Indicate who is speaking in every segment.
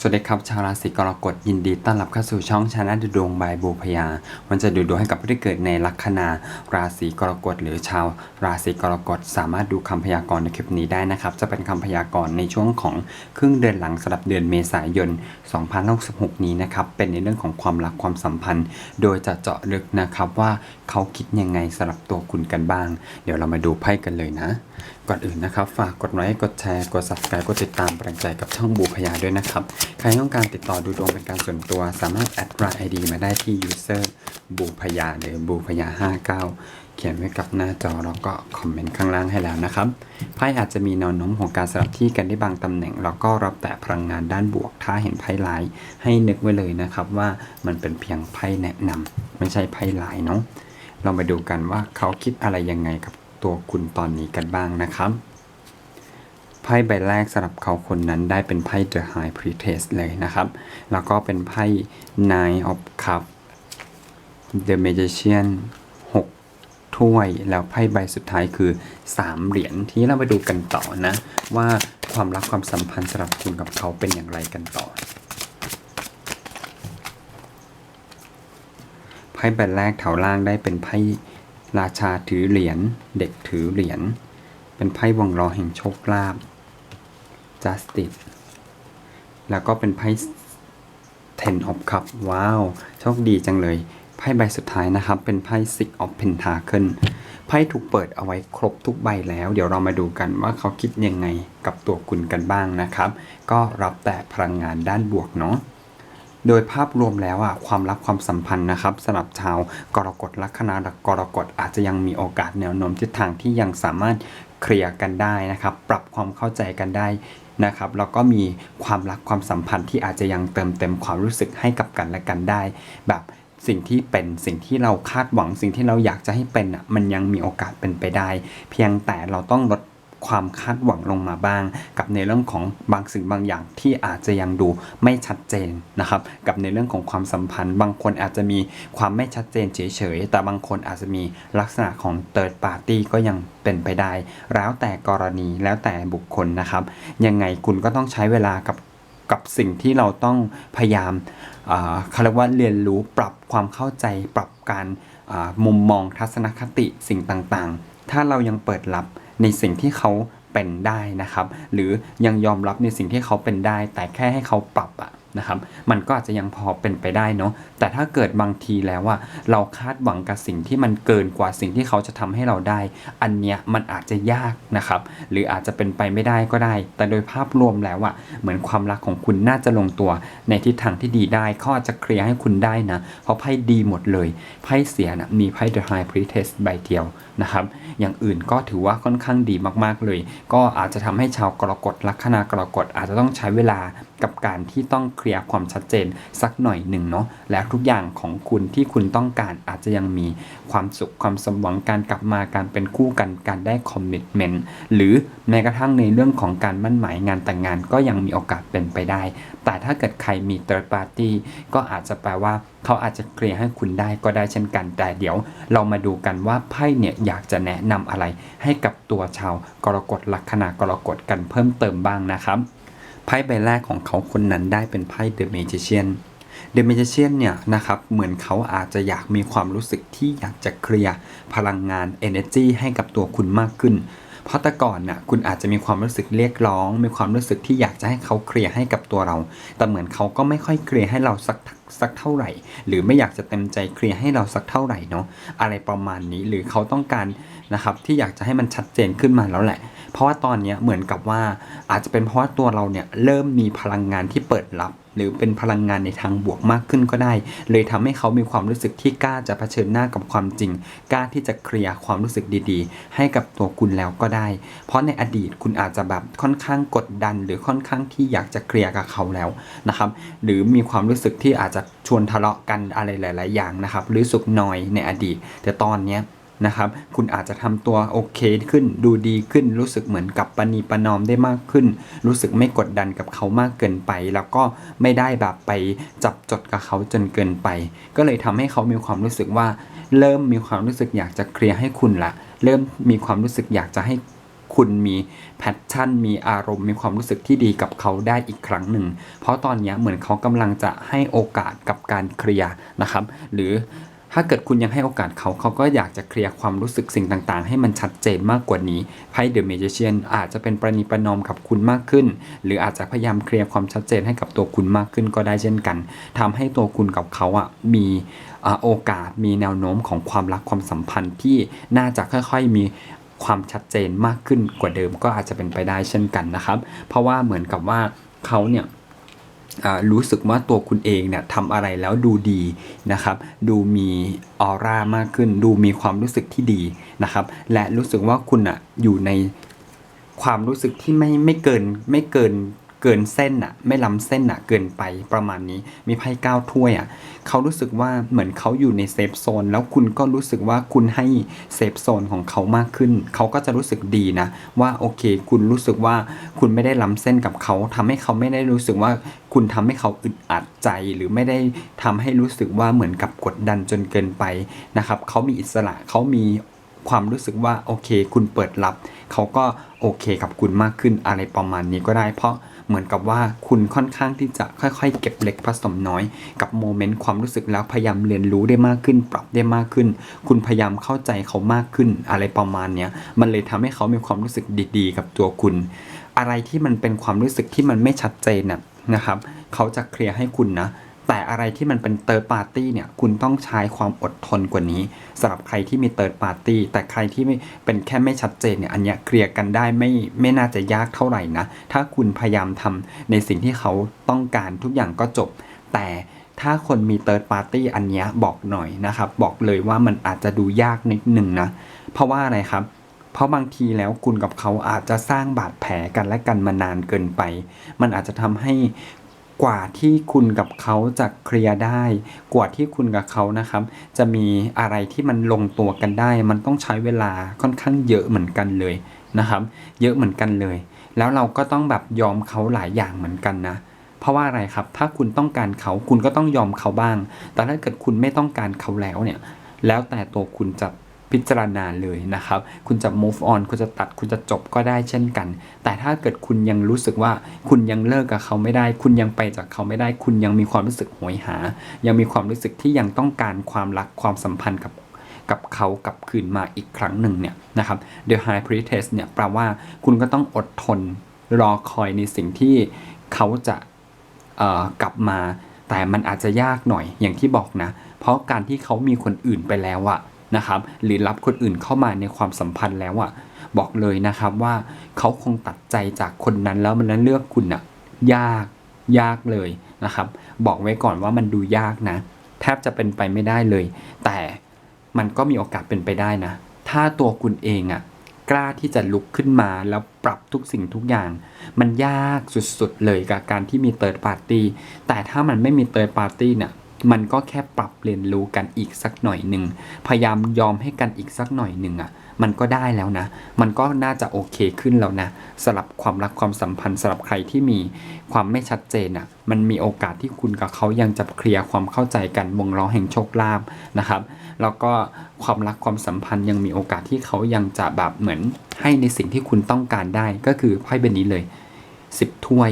Speaker 1: สวัสดีครับชาวราศีกรกฎยินดีต้อนรับเข้าสู่ช่องชาแนลดูดวงบายบูพยา มันจะดูดวงให้กับผู้ที่เกิดในลัคนาราศีกรกฎหรือชาวราศีกรกฎสามารถดูคำพยากรณ์ในคลิปนี้ได้นะครับ จะเป็นคำพยากรณ์ในช่วงของครึ่งเดือนหลังสำหรับเดือนเมษายน 2066 นี้นะครับเป็นในเรื่องของความรักความสัมพันธ์ โดยจะเจาะลึกนะครับว่าเขาคิดยังไงสำหรับตัวคุณกันบ้าง เดี๋ยวเรามาดูไพ่กันเลยนะ ก่อนอื่นนะครับ ฝากกดไลค์กดแชร์กด subscribe กดติดตามเป็นกำลังใจกับช่องบูพยาด้วยนะครับ ใครต้องการติดต่อดูดวงเป็นการส่วนตัว สามารถแอดไลน์ไอดีมาได้ที่ user บูพยาหรือบูพยา59 เขียนไว้กับหน้าจอแล้วก็คอมเมนต์ข้างล่างให้แล้วนะครับไพ่อาจจะมีแนวโน้มของการสลับที่กันได้บางตำแหน่ง แล้วก็รับแต่พลังงานด้านบวก ถ้าเห็นไพ่ลายให้นึกไว้เลยนะครับว่ามันเป็นเพียงไพ่แนะนำไม่ใช่ไพ่ลายเนาะเรามาดูกันว่าเขาคิดอะไรยังไงกับ ตัวคุณตอนนี้กันบ้างนะครับ ไพ่ใบแรกสำหรับเขาคนนั้นได้เป็นไพ่ The High Priestess เลยนะครับ แล้วก็เป็นไพ่ Nine of Cups The Magician 6 ถ้วย แล้วไพ่ใบสุดท้ายคือ 3 เหรียญที่เราไปดูกันต่อนะ ว่าความรักความสัมพันธ์สำหรับคุณกับเขาเป็นอย่างไรกันต่อไพ่ใบแรกแถวล่างได้เป็นไพ่ ราชาถือเหรียญ เด็กถือเหรียญ เป็นไพ่วงล้อแห่งโชคลาภ justice แล้วก็เป็นไพ่ ten of cup ว้าว โชคดีจังเลย ไพ่ใบสุดท้ายนะครับ เป็นไพ่ six of pentacle ไพ่ถูกเปิดเอาไว้ครบทุกใบแล้ว เดี๋ยวเรามาดูกันว่าเขาคิดยังไงกับตัวคุณกันบ้างนะครับ ก็รับแต่พลังงานด้านบวกเนาะ โดยภาพรวมแล้วอะความรักความสัมพันธ์นะครับสำหรับชาวกรกฎลัคนากรกฎอาจจะยังมีโอกาสแนวโน้มทิศทางที่ยังสามารถเคลียร์กันได้นะครับ ปรับความเข้าใจกันได้นะครับแล้วก็มีความรักความสัมพันธ์ที่อาจจะยังเติมเต็มความรู้สึกให้กับกันและกันได้ แบบสิ่งที่เป็นสิ่งที่เราคาดหวังสิ่งที่เราอยากจะให้เป็นอะมันยังมีโอกาสเป็นไปได้ เพียงแต่เราต้องลด ความคาดหวังลงมาบ้าง กับในเรื่องของบางสิ่งบางอย่างที่อาจจะยังดูไม่ชัดเจนนะครับ กับในเรื่องของความสัมพันธ์ บางคนอาจจะมีความไม่ชัดเจนเฉยๆ แต่บางคนอาจจะมีลักษณะของ third party ก็ยังเป็นไปได้ แล้วแต่กรณีแล้วแต่บุคคลนะครับ ยังไงคุณก็ต้องใช้เวลากับกับสิ่งที่เราต้องพยายามอ่าเขาเรียกว่าเรียนรู้ปรับความเข้าใจ ปรับการมุมมองทัศนคติสิ่งต่างๆ ถ้าเรายังเปิดรับ ในสิ่งที่เขาเป็นได้นะครับ หรือยังยอมรับในสิ่งที่เขาเป็นได้ แต่แค่ให้เขาปรับอะ นะครับ มันก็อาจจะยังพอเป็นไปได้เนาะ แต่ถ้าเกิดบางทีแล้วว่าเราคาดหวังกับสิ่งที่มันเกินกว่าสิ่งที่เขาจะทำให้เราได้ อันเนี้ยมันอาจจะยากนะครับ หรืออาจจะเป็นไปไม่ได้ก็ได้ แต่โดยภาพรวมแล้วอะเหมือนความรักของคุณน่าจะลงตัวในทิศทางที่ดีได้เขาอาจจะเคลียร์ให้คุณได้นะ เพราะไพ่ดีหมดเลย ไพ่เสียนะมีไพ่ The High Priestess ใบเดียวนะครับ อย่างอื่นก็ถือว่าค่อนข้างดีมากๆเลย ก็อาจจะทำให้ชาวกรกฎลัคนากรกฎอาจจะต้องใช้เวลากับการที่ต้องเคลียร์ความชัดเจนสักหน่อยหนึ่งเนาะและทุกอย่างของคุณที่คุณต้องการอาจจะยังมีความสุขความสมหวังการกลับมาการเป็นคู่กันการได้คอมมิชเมนต์หรือแม้กระทั่งในเรื่องของการมั่นหมายงานแต่งงานก็ยังมีโอกาสเป็นไปได้ แต่ถ้าเกิดใครมี third party ก็อาจจะแปลว่าเขาอาจจะเคลียร์ให้คุณได้ก็ได้เช่นกัน แต่เดี๋ยวเรามาดูกันว่าไพ่เนี่ยอยากจะแนะนำอะไรให้กับตัวชาวกรกฎลัคนากรกฎกันเพิ่มเติมบ้างนะครับ ไพ่ใบแรกของเขาคนนั้นได้เป็นไพ่ The Magician The Magician เนี่ยนะครับเหมือนเขาอาจจะอยากมีความรู้สึกที่อยากจะเคลียร์พลังงาน energy ให้กับตัวคุณมากขึ้น เพราะแต่ก่อนน่ะคุณอาจจะมีความรู้สึกเรียกร้อง มีความรู้สึกที่อยากจะให้เขาเคลียร์ให้กับตัวเรา แต่เหมือนเขาก็ไม่ค่อยเคลียร์ให้เราสักสักเท่าไหร่ หรือไม่อยากจะเต็มใจเคลียร์ให้เราสักเท่าไหร่เนาะอะไรประมาณนี้หรือเขาต้องการนะครับที่อยากจะให้มันชัดเจนขึ้นมาแล้วแหละ เพราะว่าตอนนี้เหมือนกับว่าอาจจะเป็นเพราะว่าตัวเราเนี่ยเริ่มมีพลังงานที่เปิดรับ หรือเป็นพลังงานในทางบวกมากขึ้นก็ได้ เลยทำให้เขามีความรู้สึกที่กล้าจะเผชิญหน้ากับความจริง กล้าที่จะเคลียร์ความรู้สึกดีๆ ให้กับตัวคุณแล้วก็ได้ เพราะในอดีตคุณอาจจะแบบค่อนข้างกดดัน หรือค่อนข้างที่อยากจะเคลียร์กับเขาแล้วนะครับ หรือมีความรู้สึกที่อาจจะชวนทะเลาะกันอะไรหลาย ๆ อย่างนะครับหรือสุขนอยในอดีต แต่ตอนเนี้ย นะครับ คุณอาจจะทำตัวโอเคขึ้น ดูดีขึ้น รู้สึกเหมือนกับปณีประนอมได้มากขึ้น รู้สึกไม่กดดันกับเขามากเกินไป แล้วก็ไม่ได้แบบไปจับจดกับเขาจนเกินไป ก็เลยทำให้เขามีความรู้สึกว่า เริ่มมีความรู้สึกอยากจะเคลียร์ให้คุณละ เริ่มมีความรู้สึกอยากจะให้คุณมีแพชชั่น มีอารมณ์ มีความรู้สึกที่ดีกับเขาได้อีกครั้งหนึ่ง เพราะตอนนี้เหมือนเขากำลังจะให้โอกาสกับการเคลียร์นะครับ หรือ ถ้าเกิดคุณยังให้โอกาสเขาเขาก็อยากจะเคลียร์ความรู้สึกสิ่งต่างๆ ให้มันชัดเจนมากกว่านี้ไพ่เดอะเมจิเชียนอาจจะเป็นประนีประนอมกับคุณมากขึ้น หรืออาจจะพยายามเคลียร์ความชัดเจนให้กับตัวคุณมากขึ้นก็ได้เช่นกันทำให้ตัวคุณกับเขาอะมีโอกาสมีแนวโน้มของความรักความสัมพันธ์ที่น่าจะค่อยๆมีความชัดเจนมากขึ้นกว่าเดิมก็อาจจะเป็นไปได้เช่นกันนะครับ เพราะว่าเหมือนกับว่าเขาเนี่ย รู้สึกว่าตัวคุณเองเนี่ยทำอะไรแล้วดูดีนะครับ ดูมีออร่ามากขึ้น ดูมีความรู้สึกที่ดีนะครับ และรู้สึกว่าคุณอะอยู่ในความรู้สึกที่ไม่ไม่เกินไม่เกิน เกินเส้นอะไม่ล้ำเส้นอะเกินไปประมาณนี้ มีไพ่เก้าถ้วยอะเขารู้สึกว่าเหมือนเขาอยู่ในเซฟโซนแล้วคุณก็รู้สึกว่าคุณให้เซฟโซนของเขามากขึ้น เขาก็จะรู้สึกดีนะ ว่าโอเค คุณรู้สึกว่าคุณไม่ได้ล้ำเส้นกับเขาทำให้เขาไม่ได้รู้สึกว่าคุณทำให้เขาอึดอัดใจหรือไม่ได้ทำให้รู้สึกว่าเหมือนกับกดดันจนเกินไปนะครับเขามีอิสระเขามีความรู้สึกว่าโอเค คุณเปิดรับ เขาก็โอเคกับคุณมากขึ้นอะไรประมาณนี้ก็ได้เพราะ เหมือนกับว่าคุณค่อนข้างที่จะค่อยๆ เก็บเล็กผสมน้อย กับโมเมนต์ความรู้สึกแล้วพยายามเรียนรู้ได้มากขึ้น ปรับได้มากขึ้น คุณพยายามเข้าใจเขามากขึ้น อะไรประมาณเนี้ยมันเลยทำให้เขามีความรู้สึกดีๆ กับตัวคุณ อะไรที่มันเป็นความรู้สึกที่มันไม่ชัดเจนน่ะนะครับ เขาจะเคลียร์ให้คุณนะ แต่อะไรที่มันเป็นเติร์ดปาร์ตี้เนี่ยคุณต้องใช้ความอดทนกว่านี้สำหรับใครที่มีเติร์ดปาร์ตี้แต่ใครที่ไม่เป็นแค่ไม่ชัดเจนเนี่ยอันเนี้ยเคลียร์กันได้ไม่ไม่น่าจะยากเท่าไหร่นะ ถ้าคุณพยายามทำในสิ่งที่เขาต้องการทุกอย่างก็จบ แต่ถ้าคนมีเติร์ดปาร์ตี้อันเนี้ยบอกหน่อยนะครับ บอกเลยว่ามันอาจจะดูยากนิดนึงนะ เพราะว่าอะไรครับเพราะบางทีแล้วคุณกับเขาอาจจะสร้างบาดแผลกันและกันมานานเกินไป มันอาจจะทำให้ กว่าที่คุณกับเขาจะเคลียร์ได้ กว่าที่คุณกับเขานะครับ จะมีอะไรที่มันลงตัวกันได้ มันต้องใช้เวลาค่อนข้างเยอะเหมือนกันเลยนะครับ เยอะเหมือนกันเลย แล้วเราก็ต้องแบบยอมเขาหลายอย่างเหมือนกันนะเพราะว่าอะไรครับ ถ้าคุณต้องการเขาคุณก็ต้องยอมเขาบ้าง แต่ถ้าเกิดคุณไม่ต้องการเขาแล้วเนี่ย แล้วแต่ตัวคุณจะ พิจารณาเลยนะครับ คุณจะ move on คุณจะตัดคุณจะจบก็ได้เช่นกัน แต่ถ้าเกิดคุณยังรู้สึกว่าคุณยังเลิกกับเขาไม่ได้ คุณยังไปจากเขาไม่ได้ คุณยังมีความรู้สึกโหยหา ยังมีความรู้สึกที่ยังต้องการความรักความสัมพันธ์กับกับเขากลับคืนมาอีกครั้งหนึ่งเนี่ยนะครับ The High Priestess เนี่ยแปลว่าคุณก็ต้องอดทนรอคอยในสิ่งที่เขาจะกลับมา แต่มันอาจจะยากหน่อยอย่างที่บอกนะ เพราะการที่เขามีคนอื่นไปแล้วอะ นะครับ หรือรับคนอื่นเข้ามาในความสัมพันธ์แล้วอะบอกเลยนะครับว่าเขาคงตัดใจจากคนนั้นแล้วมันนั้นเลือกคุณอะยากยากเลยนะครับ บอกไว้ก่อนว่ามันดูยากนะ แทบจะเป็นไปไม่ได้เลย แต่มันก็มีโอกาสเป็นไปได้นะ ถ้าตัวคุณเองอะกล้าที่จะลุกขึ้นมาแล้วปรับทุกสิ่งทุกอย่าง มันยากสุดๆเลยกับการที่มีเติร์ดปาร์ตี้แต่ถ้ามันไม่มีเติร์ดปาร์ตี้เนี่ย มันก็แค่ปรับเรียนรู้กันอีกสักหน่อยหนึ่ง พยายามยอมให้กันอีกสักหน่อยหนึ่งอะ่ะ มันก็ได้แล้วนะ มันก็น่าจะโอเคขึ้นแล้วนะสำหรับความรักความสัมพันธ์สำหรับใครที่มีความไม่ชัดเจนอะ่ะ มันมีโอกาสที่คุณกับเขายังจะเคลียร์ความเข้าใจกันวงล้อแห่งโชคลาภนะครับ แล้วก็ความรักความสัมพันธ์ยังมีโอกาสที่เขายังจะแบบเหมือนให้ในสิ่งที่คุณต้องการได้ก็คือไพ่ใบนี้เลยสิบถ้วย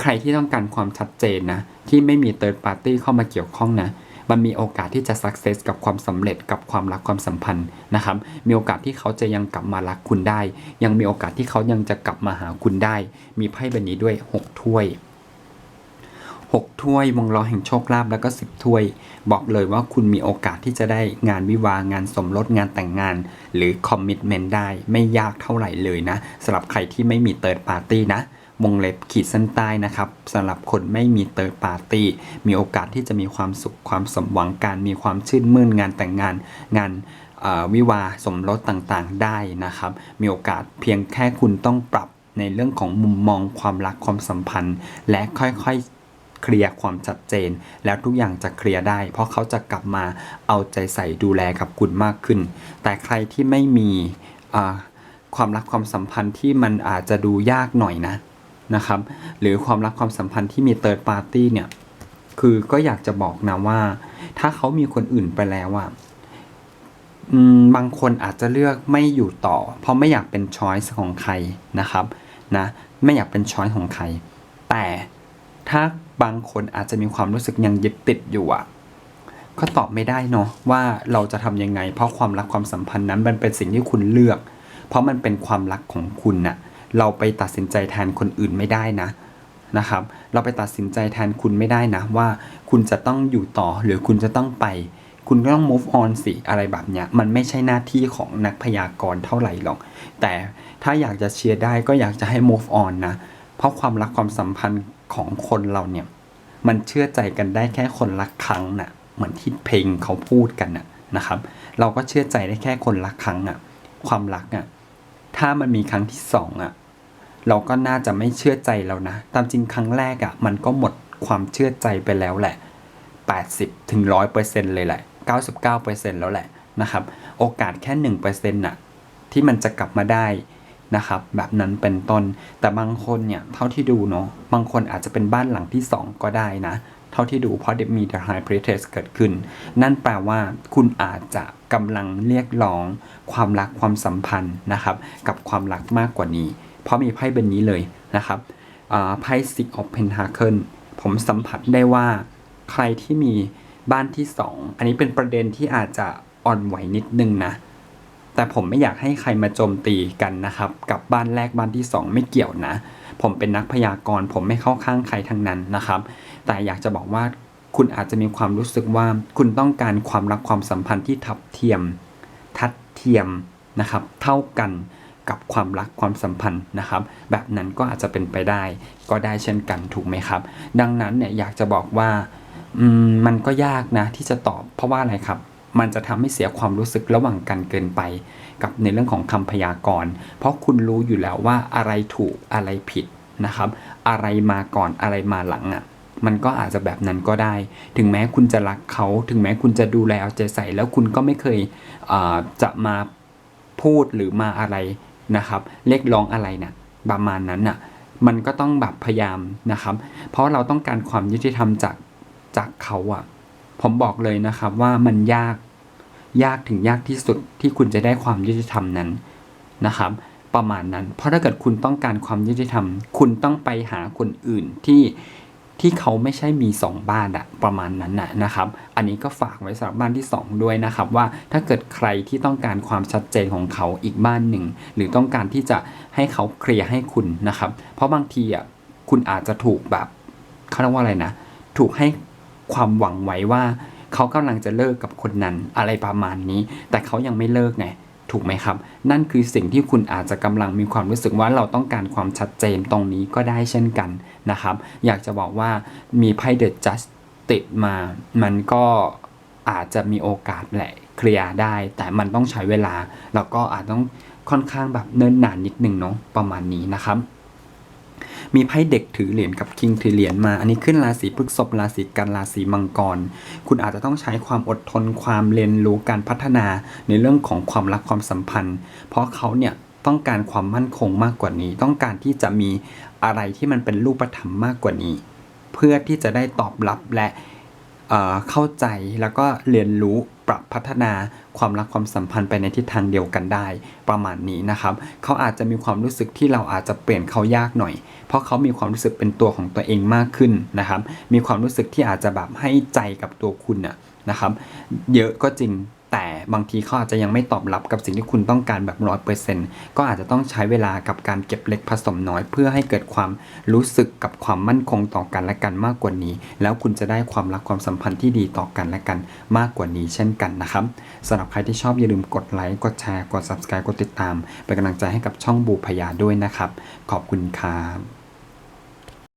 Speaker 1: ใครที่ต้องการความชัดเจนนะ ที่ไม่มี third party เข้ามาเกี่ยวข้องนะมันมีโอกาสที่จะ success กับความสำเร็จกับความรักความสัมพันธ์นะครับ มีโอกาสที่เขาจะยังกลับมารักคุณได้ ยังมีโอกาสที่เขายังจะกลับมาหาคุณได้ มีไพ่ใบนี้ด้วย 6 ถ้วย 6 ถ้วยวงล้อแห่งโชคลาภแล้วก็ 10 ถ้วย บอกเลยว่าคุณมีโอกาสที่จะได้งานวิวางานสมรสงานแต่งงาน หรือคอมมิ t เมนต์ได้ไม่ยากเท่าไหร่เลยนะสำหรับใครที่ไม่มีเติร์ดปาร์ตี้นะ วงเล็บขีดเส้นใต้นะครับสำหรับคนไม่มีเติร์ดปาร์ตี้มีโอกาสที่จะมีความสุขความสมหวังการมีความชื่นมื่นงานแต่งงานงานวิวาสมรสต่างๆได้นะครับ มีโอกาสเพียงแค่คุณต้องปรับในเรื่องของมุมมองความรักความสัมพันธ์ และค่อยๆเคลียร์ความชัดเจน แล้วทุกอย่างจะเคลียร์ได้ เพราะเขาจะกลับมาเอาใจใส่ดูแลกับคุณมากขึ้น แต่ใครที่ไม่มีความรักความสัมพันธ์ที่มันอาจจะดูยากหน่อยนะ นะครับ หรือความรักความสัมพันธ์ที่มีเติร์ดปาร์ตี้เนี่ย คือก็อยากจะบอกนะว่า ถ้าเขามีคนอื่นไปแล้วอะบางคนอาจจะเลือกไม่อยู่ต่อ เพราะไม่อยากเป็นช้อยส์ของใครนะครับนะไม่อยากเป็นช้อยส์ของใคร แต่ถ้าบางคนอาจจะมีความรู้สึกยังยึดติดอยู่อะก็ตอบไม่ได้เนาะว่าเราจะทำยังไง เพราะความรักความสัมพันธ์นั้นมันเป็นสิ่งที่คุณเลือก เพราะมันเป็นความรักของคุณน่ะ เราไปตัดสินใจแทนคนอื่นไม่ได้นะนะครับ เราไปตัดสินใจแทนคุณไม่ได้นะว่าคุณจะต้องอยู่ต่อหรือคุณจะต้องไป คุณก็ต้อง move on สิอะไรแบบเนี้ยมันไม่ใช่หน้าที่ของนักพยากรณ์เท่าไหร่หรอก แต่ถ้าอยากจะเชียร์ได้ก็อยากจะให้ move on นะเพราะความรักความสัมพันธ์ของคนเราเนี่ยมันเชื่อใจกันได้แค่คนละครั้งน่ะเหมือนที่เพลงเขาพูดกันน่ะนะครับ เราก็เชื่อใจได้แค่คนละครั้งอะความรักอะถ้ามันมีครั้งที่สองอะ เราก็น่าจะไม่เชื่อใจแล้วนะ ตามจริงครั้งแรกอะ่ะมันก็หมดความเชื่อใจไปแล้วแหละ 80ถึง100%เลยแหละ 99%แล้วแหละนะครับ โอกาสแค่ 1%น่ะที่มันจะกลับมาได้นะครับ แบบนั้นเป็นต้น แต่บางคนเนี่ยเท่าที่ดูเนาะ บางคนอาจจะเป็นบ้านหลังที่ 2 ก็ได้นะ เท่าที่ดูเพราะเดมี the high priestess เกิดขึ้น นั่นแปลว่าคุณอาจจะกำลังเรียกร้องความรักความสัมพันธ์นะครับ กับความรักมากกว่านี้ เพราะมีไพ่ใบนนี้เลยนะครับไพ่ six of pentacle ผมสัมผัสได้ว่าใครที่มีบ้านที่2อันนี้เป็นประเด็นที่อาจจะอ่อนไหวนิดนึงนะ แต่ผมไม่อยากให้ใครมาโจมตีกันนะครับ กับบ้านแรกบ้านที่2ไม่เกี่ยวนะ ผมเป็นนักพยากรณ์ ผมไม่เข้าข้างใครทั้งนั้นนะครับ แต่อยากจะบอกว่าคุณอาจจะมีความรู้สึกว่าคุณต้องการความรักความสัมพันธ์ที่ทับเทียม ทัดเทียมนะครับ เท่ากัน กับความรักความสัมพันธ์นะครับ แบบนั้นก็อาจจะเป็นไปได้ ก็ได้เช่นกันถูกไหมครับ ดังนั้นเนี่ยอยากจะบอกว่ามมันก็ยากนะที่จะตอบเพราะว่าอะไรครับ มันจะทำให้เสียความรู้สึกระหว่างกันเกินไป กับในเรื่องของคำพยากรณ์ เพราะคุณรู้อยู่แล้วว่าอะไรถูกอะไรผิดนะครับ อะไรมาก่อนอะไรมาหลังอะมันก็อาจจะแบบนั้นก็ได้ ถึงแม้คุณจะรักเขา ถึงแม้คุณจะดูแลเอาใจใส่ แล้วคุณก็ไม่เคยจะมาพูดหรือมาอะไร นะครับเรียกร้องอะไรนะ่ะประมาณนั้นน่ะมันก็ต้องแบบพยายามนะครับ เพราะเราต้องการความยุติธรรมจากจากเขาอะผมบอกเลยนะครับว่ามันยากยากถึงยากที่สุดที่คุณจะได้ความยุติธรรมนั้นนะครับ ประมาณนั้น เพราะถ้าเกิดคุณต้องการความยุติธรรม คุณต้องไปหาคนอื่นที่ ที่เขาไม่ใช่มีสองบ้านอะประมาณนั้นนะนะครับ อันนี้ก็ฝากไว้สำหรับบ้านที่สองด้วยนะครับ ว่าถ้าเกิดใครที่ต้องการความชัดเจนของเขาอีกบ้านหนึ่ง หรือต้องการที่จะให้เขาเคลียร์ให้คุณนะครับ เพราะบางทีอะคุณอาจจะถูกแบบเขาเรียกว่าอะไรนะ ถูกให้ความหวังไว้ว่า เขากำลังจะเลิกกับคนนั้นอะไรประมาณนี้ แต่เขายังไม่เลิกไง ถูกไหมครับ นั่นคือสิ่งที่คุณอาจจะกำลังมีความรู้สึกว่าเราต้องการความชัดเจนตรงนี้ก็ได้เช่นกันนะครับ อยากจะบอกว่ามีไพ่เดอะจัสติดมา มันก็อาจจะมีโอกาสแหละเคลียร์ได้ แต่มันต้องใช้เวลา แล้วก็อาจต้องค่อนข้างแบบเนิ่นนานนิดนึงเนาะประมาณนี้นะครับ มีไพ่เด็กถือเหรียญกับคิงถือเหรียญมา อันนี้ขึ้นราศีพฤษภราศีกันราศีมังกร คุณอาจจะต้องใช้ความอดทนความเรียนรู้การพัฒนาในเรื่องของความรักความสัมพันธ์ เพราะเขาเนี่ยต้องการความมั่นคงมากกว่านี้ ต้องการที่จะมีอะไรที่มันเป็นรูปธรรมมากกว่านี้ เพื่อที่จะได้ตอบรับและเเข้าใจแล้วก็เรียนรู้ปรับพัฒนา ความรักความสัมพันธ์ไปในทิศทางเดียวกันได้ ประมาณนี้นะครับเขาอาจจะมีความรู้สึกที่เราอาจจะเปลี่ยนเขายากหน่อย เพราะเขามีความรู้สึกเป็นตัวของตัวเองมากขึ้นนะครับ มีความรู้สึกที่อาจจะแบบให้ใจกับตัวคุณนะนะครับ เยอะก็จริง แต่บางทีเขาอาจจะยังไม่ตอบรับกับสิ่งที่คุณต้องการแบบร้อยเปอร์เซ็นต์ก็อาจจะต้องใช้เวลากับการเก็บเล็กผสมน้อย เพื่อให้เกิดความรู้สึกกับความมั่นคงต่อกันและกันมากกว่านี้ แล้วคุณจะได้ความรักความสัมพันธ์ที่ดีต่อกันและกันมากกว่านี้เช่นกันนะครับสำหรับใครที่ชอบอย่าลืมกดไลค์กดแชร์กด subscribe กดติดตามเป็นกำลังใจให้กับช่องบูพยาด้วยนะครับ ขอบคุณครับ